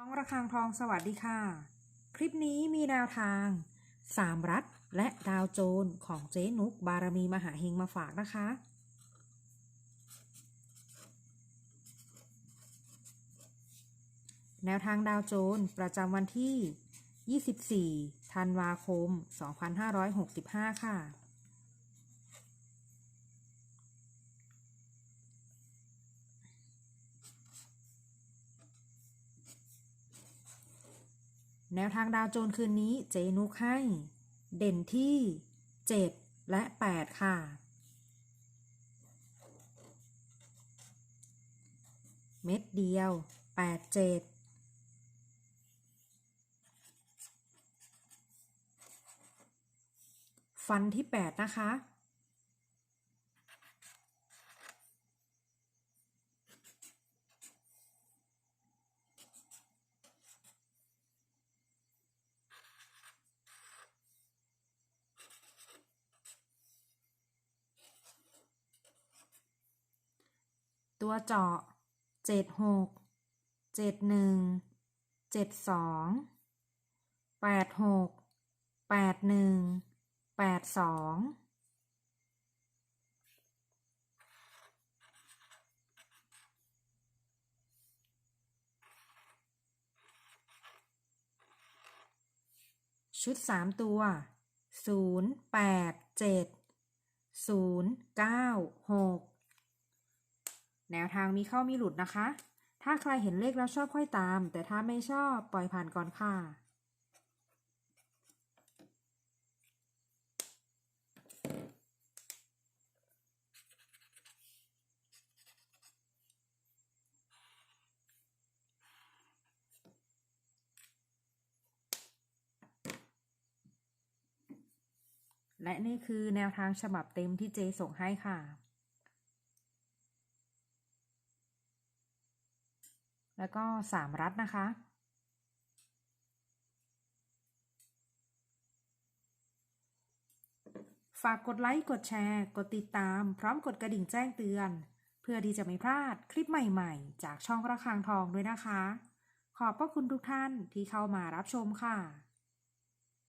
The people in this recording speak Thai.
น้องระฆังทองสวัสดีค่ะ คลิปนี้มีแนวทางสามรัฐและดาวโจรของเจ๊นุกบารมีมหาเฮงมาฝากนะคะ แนวทางดาวโจรประจำวันที่ 24 ธันวาคม 2565 ค่ะ แนวทางดาวโจรคืนนี้เจนุกให้ เด่นที่ 7 และ 8 ค่ะ เม็ดเดียว 8 7ฟันที่ 8 นะคะ ตัวเจาะเจ็ดหกเจ็ดหนึ่งเจ็ดสองแปดหกแปดหนึ่งแปดสองชุดสามตัวศูนย์แปดเจ็ดศูนย์เก้าหก แนวทางมีเข้ามีหลุดนะคะ ถ้าใครเห็นเลขแล้วชอบค่อยตาม แต่ถ้าไม่ชอบปล่อยผ่านก่อนค่ะ และนี่คือแนวทางฉบับเต็มที่เจส่งให้ค่ะ แล้วก็สามรัฐนะคะ ฝากกดไลค์ กดแชร์ กดติดตาม พร้อมกดกระดิ่งแจ้งเตือน เพื่อที่จะไม่พลาดคลิปใหม่ๆ จากช่องระฆังทองด้วยนะคะ ขอบพระคุณทุกท่านที่เข้ามารับชมค่ะ